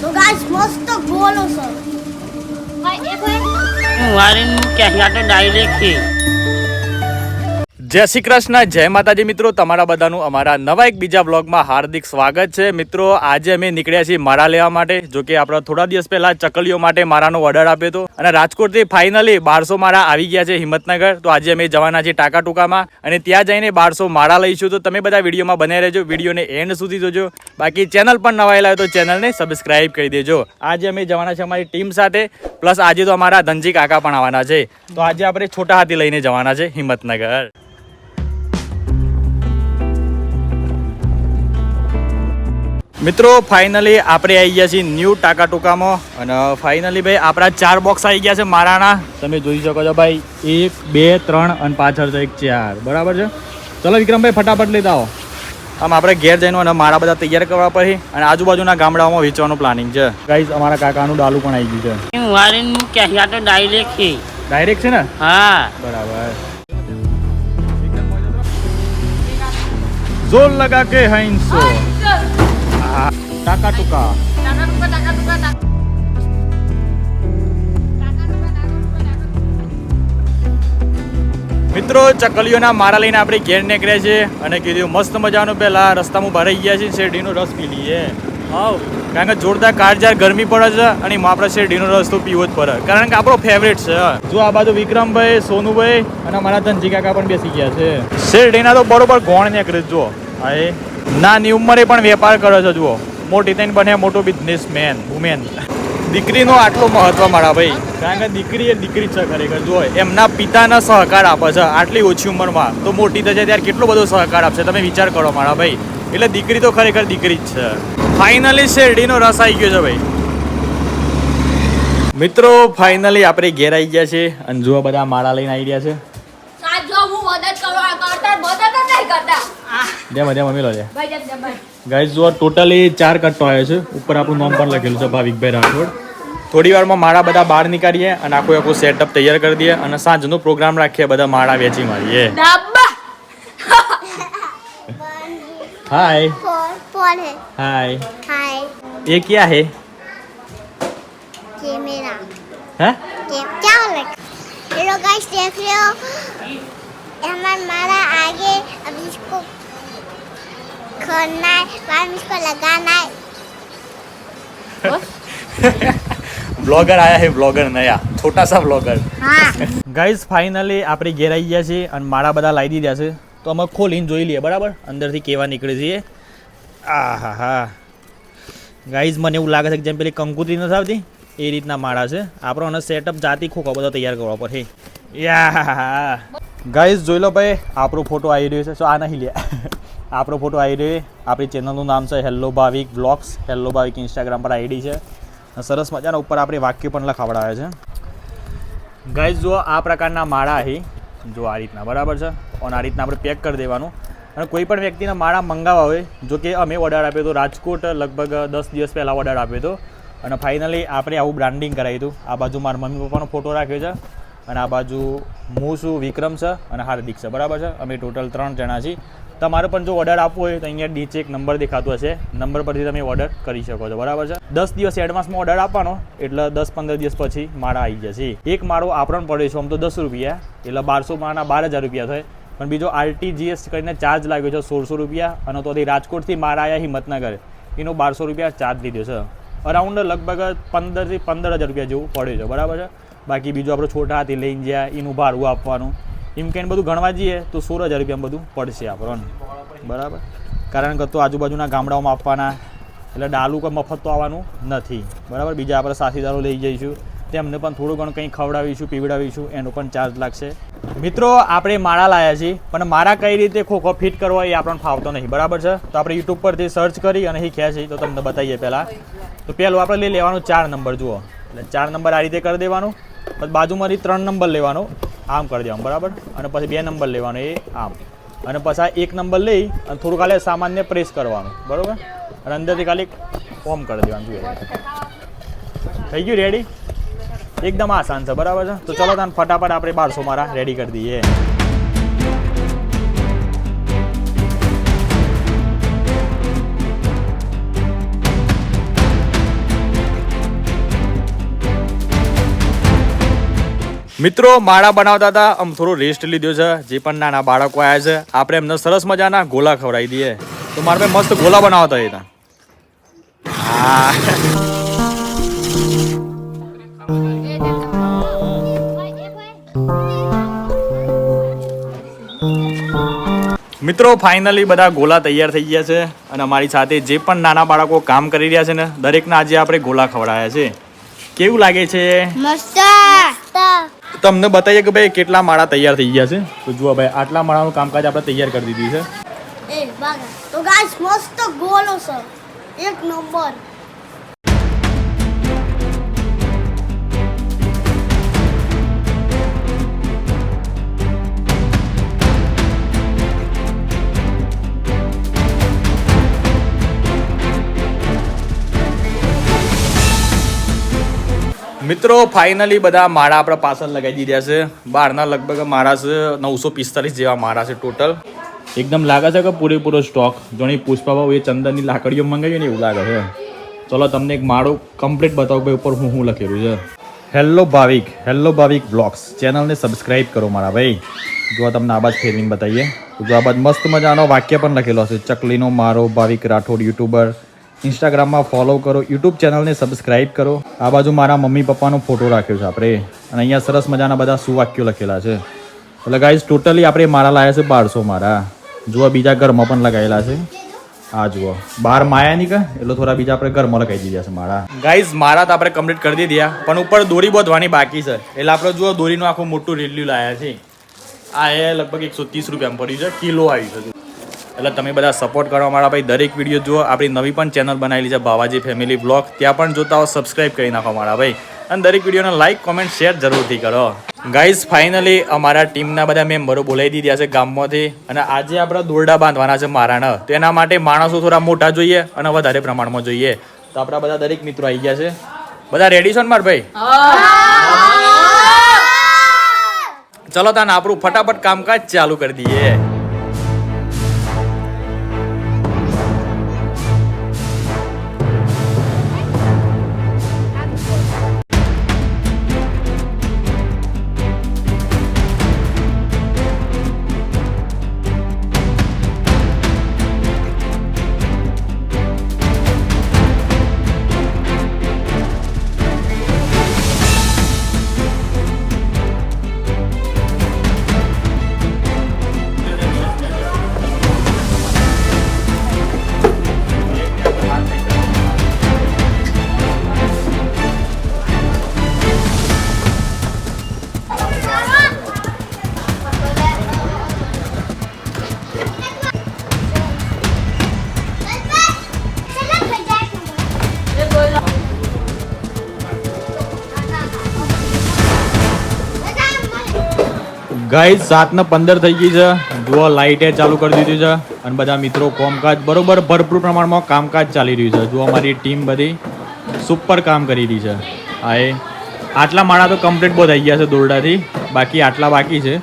તો ગાઈસ મસ્ત ગોલો સર. ભાઈ એ ભાઈ હું વારીન તો ડાયરેક્ટ છે. જય શ્રી કૃષ્ણ, જય માતાજી મિત્રો, તમારા બધાનું અમારા નવા એક બીજા બ્લોગમાં હાર્દિક સ્વાગત છે. મિત્રો, આજે અમે નીકળ્યા છીએ મારા લેવા માટે, જો કે આપણે થોડા દિવસ પહેલા ચકલીઓ માટે મારાનો ઓર્ડર આપ્યો હતો. અને રાજકોટથી ફાઇનલી બારસો મારા આવી ગયા છે હિંમતનગર. તો આજે અમે જવાના છીએ ટાંકા ટૂંકામાં અને ત્યાં જઈને બારસો માળા લઈશું. તો તમે બધા વિડીયોમાં બને રહેજો. વિડીયોને એન્ડ સુધી જોજો. બાકી ચેનલ પણ નવા આવેલા હોય તો ચેનલને સબસ્ક્રાઇબ કરી દેજો. આજે અમે જવાના છે અમારી ટીમ સાથે. પ્લસ આજે તો અમારા ધનજી કાકા પણ આવવાના છે. તો આજે આપણે છોટા હાથી લઈને જવાના છે હિંમતનગર. મિત્રો ફાઇનલી આપણે આવી ગયા છીએ ન્યૂ ટાકા ટૂંકામાં. અને ફાઇનલી ભાઈ આપણા ચાર બોક્સ આવી ગયા છે મારાના. તમે જોઈ શકો છો ભાઈ એક બે ત્રણ અને પાછળ છે એક ચાર. બરાબર છે? ચલો વિક્રમભાઈ ફટાફટ લેતા આવો આમ આપણે ઘેર જઈને અને મારા બધા તૈયાર કરવા પડે. અને આજુબાજુના ગામડાઓમાં વેચવાનું પ્લાનિંગ છે. ગાઈઝ અમારા કાકાનું ડાલું પણ આવી ગયું છે. વારીને મૂક્યા આ તો ડાયરેક્ટ છે. ડાયરેક્ટ છે ને? હા. બરાબર. જોર લગા કે હૈંસો টুকা ટુકા મિત્રો ચકલીઓના મારા લઈને આપણે ઘેર નીકળ્યા છે અને કીધું મસ્ત મજાનું પહેલા રસ્તામાં ભરાઈ ગયા છે શેરડીનો રસ પી લઈએ. હાવ કારણ કે જોરદાર કાળજાર ગરમી પડે છે અને આપણે શેરડીનો રસ તો પીવો જ પડે. કારણ કે આપણો ફેવરેટ છે જો આ બાજુ વિક્રમભાઈ સોનુભાઈ અને અમારા ધનજી કાકા પણ બેસી ગયા છે. શેરડીના તો બરોબર ગોણ નીકળે જુઓ. હા નાની ઉંમરે પણ વેપાર કરે છે જુઓ. મોટી થઈને બને મોટો બિઝનેસમેન વુમેન દીકરીનો આટલો મહત્વ મારા ભાઈ. કારણ કે દીકરી એ દીકરી જ છે ખરેખર જો એમના પિતાના સહકાર આપે છે આટલી ઓછી ઉંમરમાં. તો મોટી થશે ત્યારે કેટલો બધો સહકાર આપશે? તમે વિચાર કરો મારા ભાઈ. એટલે દીકરી તો ખરેખર દીકરી જ છે. ફાઇનલી શેરડીનો રસ આવી ગયો છે ભાઈ. મિત્રો ફાઇનલી આપણે ઘેર આવી ગયા છે અને જો બધા માળા લઈને આવી રહ્યા છે. મદદ કરવા કરતા મદદ નહીં કરતા. જેમ જેમ મમ્મી લો છે ભાઈ જબ જબ ભાઈ ગાઈઝ જો ટોટલી ચાર કટ્ટો આવ્યો છે ઉપર આપણું નામ પણ લખેલું છે ભાવિકભાઈ રાઠોડ થોડી વારમાં માળા બધા બહાર નીકાળીએ અને આખું આખું સેટઅપ તૈયાર કરી દઈએ અને સાંજનો પ્રોગ્રામ રાખીએ બધા માળા વેચી મારીએ ડબ્બા હાય फोर फोर है હાય हाय ये क्या है ये मेरा हैं ये क्या हो रहा है ये लोग गाइस देख रहे हो हमारा मारा आगे अब इसको खोलना है बाद में इसको लगाना है બ્લોગર આયા હે બ્લોગર નયા છોટા સા બ્લોગર हाँ ગાઈઝ ફાઇનલી આપણે ઘેર આવી ગયા છીએ અને માળા બધા લાવી દીધા છે તો અમે ખોલીને જોઈ લઈએ બરાબર અંદરથી કેવા નીકળે છે એ. આ હા હા ગાઈઝ મને એવું લાગે છે કે જેમ પેલી કંકુતરી નથી આવતી એ રીતના માળા છે આપણો અને સેટઅપ જાતી ખોખો બધો તૈયાર કરવા પડે યા ગાઈઝ જોઈ લો ભાઈ આપણો ફોટો આવી રહ્યો છે તો આ નહીં લે આપણો ફોટો આવી રહ્યો આપણી ચેનલનું નામ છે hello Bhavik vlogs hello Bhavik Instagram પર આઈડી છે. સરસ મજાના ઉપર આપણે વાક્ય પણ લખાવડાવે છે. ગાઈઝ જો આ પ્રકારના માળા અહીં. જો આ રીતના, બરાબર છે? અને આ રીતના આપણે પેક કરી દેવાનું. અને કોઈ પણ વ્યક્તિને માળા મંગાવવા હોય, જો કે અમે ઓર્ડર આપ્યો હતો રાજકોટ લગભગ દસ દિવસ પહેલાં ઓર્ડર આપ્યો હતો. અને ફાઇનલી આપણે આવું બ્રાન્ડિંગ કરાવ્યું હતું. આ બાજુ મારા મમ્મી પપ્પાનો ફોટો રાખ્યો છે. અને આ બાજુ હું છું વિક્રમ છે અને હાર્દિક છે. બરાબર છે? અમે ટોટલ ત્રણ જણા છીએ. તમારે પણ જો ઓર્ડર આપવો હોય તો અહીંયા નીચે એક નંબર દેખાતો હશે. નંબર પરથી તમે ઓર્ડર કરી શકો છો. બરાબર છે? દસ દિવસ એડવાન્સમાં ઓર્ડર આપવાનો, એટલે દસ પંદર દિવસ પછી માળા આવી જશે. એક માળો આપણ પડે છે, આમ તો દસ રૂપિયા. એટલે બારસો માળાના બાર હજાર રૂપિયા થાય. પણ બીજો આરટીજીએસ કરીને ચાર્જ લાગ્યો છે સોળસો રૂપિયા અને તો રાજકોટથી મારા આવ્યા હિંમતનગર. એનો બારસો રૂપિયા ચાર્જ લીધો છે. અરાઉન્ડ લગભગ પંદરથી પંદર હજાર રૂપિયા જેવું પડે છે. બરાબર છે? બાકી બીજું આપણે છોટા હાથી લઈને ગયા એનું ભાડું આપવાનું. એમ કહીને બધું ગણવા જઈએ, તો સોળ હજાર રૂપિયા બધું પડશે આપણને બરાબર? કારણ કે તો આજુબાજુના ગામડાઓમાં આપવાના, એટલે ડાલું કોઈ મફત તો આવવાનું નથી. બરાબર? બીજા આપણે સાથીદારો લઈ જઈશું. તેમને પણ થોડું ઘણું કંઈ ખવડાવીશું, પીવડાવીશું, એનો પણ ચાર્જ લાગશે. મિત્રો, આપણે માળા લાયા છીએ, પણ માળા કઈ રીતે ખોખો ફિટ કરવો એ આપણને ફાવતો નહીં. બરાબર છે? તો આપણે યુટ્યુબ પરથી સર્ચ કરી અને શીખ્યા છીએ, તો તમને બતાવીએ પહેલાં. તો પહેલું આપણે લઈ લેવાનું ચાર નંબર જુઓ. એટલે ચાર નંબર આ રીતે કરી દેવાનું. પછી બાજુમાંથી ત્રણ નંબર લેવાનો, આમ કરી દેવાનું, બરાબર? અને પછી બે નંબર લેવાનો, એ આમ. અને પછી આ એક નંબર લઈ અને થોડું ખાલી સામાન્ય પ્રેસ કરવાનું, બરાબર? અને અંદરથી ખાલી ફોર્મ કરી દેવાનું જોઈએ થઈ ગયું રેડી એકદમ આસાન છે, બરાબર છે? તો ચલો તને ફટાફટ આપણે બારસો મારા રેડી કરી દઈએ. મિત્રો, માળા બનાવતા હતા આમ થોડો રેસ્ટ લીધો છે. જે પણ નાના બાળકો આવ્યા છે, આપણે એમને સરસ મજાના ગોલા ખવડાવી દઈએ. તો મારે ભાઈ મસ્ત ગોલા બનાવતા હતા. હા. મિત્રો ફાઇનલી બધા ગોલા તૈયાર થઈ ગયા છે અને અમારી સાથે જે પણ નાના બાળકો કામ કરી રહ્યા છે ને, દરેકના આજે આપણે ગોલા ખવડાયા છે. કેવું લાગે છે? મસ્ત! તમને બતાવીએ કે ભાઈ કેટલા માળા તૈયાર થઈ ગયા છે? તો જુઓ ભાઈ, આટલા માળાનું કામકાજ આપણે તૈયાર કરી દીધું છે. એ તો ગાઈસ મસ્ત ગોલો છે એક નંબર. મિત્રો ફાઇનલી બધા માળા આપણા પાછળ લગાવી દીધા છે. બહારના લગભગ માળા છે નવસો પિસ્તાલીસ જેવા માળા છે ટોટલ એકદમ લાગે છે કે પૂરેપૂરો સ્ટોક જોણી પુષ્પાભાઉ એ ચંદનની લાકડીઓ મંગાવી ને એવું લાગે છે. ચલો, તમને એક માળો કમ્પ્લીટ બતાવું ભાઈ ઉપર હું હું લખેલું છે. Hello Bhavik. Hello Bhavik vlogs. ચેનલને સબસ્ક્રાઇબ કરો મારા ભાઈ. જો આ તમને આબાજ ફેરવીને બતાવીએ. જો આ બાદ મસ્ત મજાનો વાક્ય પણ લખેલો હશે. ચકલીનો મારો, ભાવિક રાઠોડ યુટ્યુબર ઇન્સ્ટાગ્રામમાં ફોલો કરો યુટ્યુબ ચેનલને સબસ્ક્રાઇબ કરો. આ બાજુ મારા મમ્મી પપ્પાનો ફોટો રાખ્યો છે આપણે. અને અહીંયા સરસ મજાના બધા સુવાક્યો લખેલા છે. એટલે ગાઈઝ ટોટલી આપણે મારા લાયા છે બારસો મારા. જુઓ, બીજા ઘરમાં પણ લગાવેલા છે. આ જુઓ. બાર માયા નહીં કે? એટલે થોડા બીજા આપણે ઘરમાં લગાવી દીધા છે મારા. ગાઈઝ મારા તો આપણે કમ્પ્લીટ કરી દીધા પણ ઉપર દોરી બોધવાની બાકી છે. એટલે આપણે જુઓ, દોરીનું આખું મોટું રેલ્યું લાયા છે. આ એ લગભગ એકસો ત્રીસ રૂપિયામાં પડ્યું છે. કિલો આવી છે એટલે તમે બધા સપોર્ટ કરવા મારા ભાઈ દરેક વીડિયો જુઓ. આપણી નવી પણ ચેનલ બનાવેલી છે બાવાજી ફેમિલી બ્લોગ ત્યાં પણ જોતા હો સબસ્ક્રાઈબ કરી નાખો મારા ભાઈ. અને દરેક વિડીયોને લાઇક કોમેન્ટ શેર જરૂરથી કરો. ગાઈઝ ફાઇનલી અમારા ટીમના બધા મેમ્બરો બોલાવી દીધા છે ગામમાંથી. અને આજે આપણે દોરડા બાંધવાના છે મારાના. તો એના માટે માણસો થોડા મોટા જોઈએ અને વધારે પ્રમાણમાં જોઈએ. તો આપણા બધા દરેક મિત્રો આવી ગયા છે. બધા રેડી છો ને મારા ભાઈ? ચલો તાને આપણું ફટાફટ કામકાજ ચાલુ કરી દઈએ. ગાઈઝ સાત ને પંદર થઈ ગઈ છે. જુઓ લાઇટે ચાલુ કરી દીધી છે. અને બધા મિત્રો કોમકાજ બરોબર ભરપૂર પ્રમાણમાં કામકાજ ચાલી રહ્યું છે. જુઓ, અમારી ટીમ બધી સુપર કામ કરી રહી છે. હા એ. આટલા માળા તો કમ્પ્લીટ બહુ થઈ ગયા છે દોરડાથી. બાકી આટલા બાકી છે.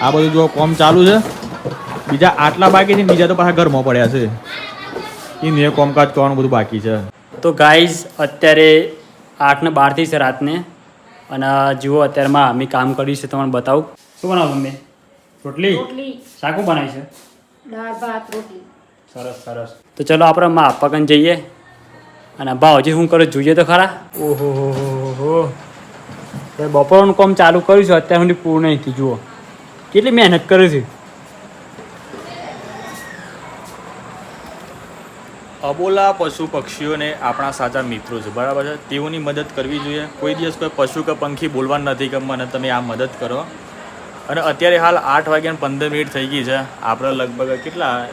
આ બધું જુઓ, કોમ ચાલુ છે. બીજા આટલા બાકી છે, બીજા તો પાછા ઘરમાં પડ્યા છે. એ કોમકાજ કામકાજ કરવાનું બધું બાકી છે. તો ગાઈઝ અત્યારે આઠ ને બારથી છે રાતને. અને જુઓ, અત્યારમાં અમે કામ કર્યું છે, તમને બતાવું. શું બનાવું મમ્મી? રોટલી? શાકું બનાવી છે? દાળ ભાત રોટલી. સરસ સરસ. તો ચલો આપણે માં આપવા કન જઈએ. અને બા હજી શું કરે જોઈએ તો ખરા? ઓહો હો હો હો બપોરનું કામ ચાલુ કર્યું છે અત્યાર સુધી પૂર્ણ નહીં થયું જુઓ. કેટલી મહેનત કરી છે. અબોલા પશુ પક્ષીઓને આપણા સાચા મિત્રો છે બરાબર છે? તેઓની મદદ કરવી જોઈએ. કોઈ દિવસ કોઈ પશુ કે પંખી બોલવા નથી અને તમે આ મદદ કરો. અને અત્યારે હાલ આઠ વાગ્યા ને પંદર મિનિટ થઈ ગઈ છે. આપણે લગભગ કેટલા?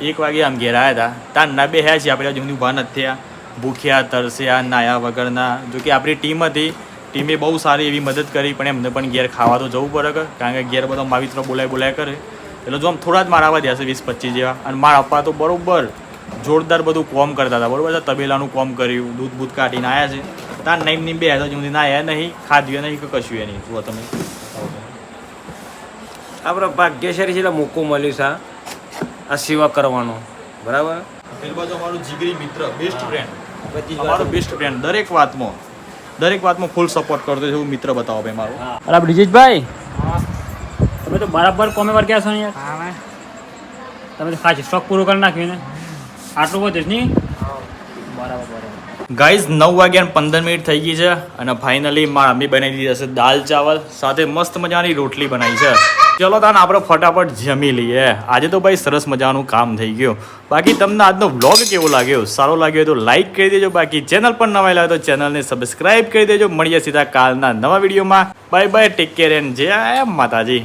એક વાગે આમ ઘેર આવ્યા હતા. ત્યાં ના બે છીએ આપણે હજુ ભાન થયા. ભૂખ્યા, તરસ્યા, નાયા વગરના. જો કે આપણી ટીમ હતી. ટીમે બહુ સારી એવી મદદ કરી, પણ એમને પણ ઘેર ખાવા તો જવું પડે કારણ કે ઘેર બધા માવિત્રો બોલાય બોલાય કરે. એટલે જો આમ થોડા જ મારા આવા થયા છે વીસ પચીસ જેવા. અને મારા પપ્પા તો બરાબર જોરદાર બધું કોમ કરતા હતા, બરોબર તબેલાનું કોમ કર્યું દૂધ બૂધ કાઢીને આવ્યા છે. ત્યાં નહીં નહીં બે હજાર સુધી ના આવ્યા નહીં, ખાધ્યું નહીં કે કશું નહીં. જુઓ તમે. આપણો ભાગ્યશાળી છે એટલે મોકો મળ્યું છે આ. સેવા કરવાનો. બરાબર? પેલું બાજુ અમારું જીગરી મિત્ર બેસ્ટ ફ્રેન્ડ અમારો બેસ્ટ ફ્રેન્ડ દરેક વાતમાં દરેક વાતમાં ફૂલ સપોર્ટ કરતો છે એવું મિત્ર બતાવો ભાઈ મારો. અરે બ્રિજેશભાઈ? તમે તો બરાબર કોમે વાર ગયા છો ને યાર તમે તો ખાસ સ્ટોક પૂરો કરી નાખ્યો ને. આટલું બધું જ નહીં? બરાબર બરાબર. ગાઈઝ નવ વાગ્યા પંદર મિનિટ થઈ ગઈ છે અને ફાઇનલી મારા મમ્મી બનાવી દીધી હશે દાલ ચાવલ, સાથે મસ્ત મજાની રોટલી બનાવી છે. ચલો તાન, આપણે ફટાફટ જમી લઈએ. આજે તો ભાઈ સરસ મજાનું કામ થઈ ગયું. બાકી તમને આજનો વ્લોગ કેવો લાગ્યો? સારો લાગ્યો તો લાઈક કરી દેજો. બાકી ચેનલ પર નવા લાગે તો ચેનલને સબસ્ક્રાઇબ કરી દેજો. મળીએ સીધા કાલના નવા વિડીયોમાં bye bye take care and જય માતાજી.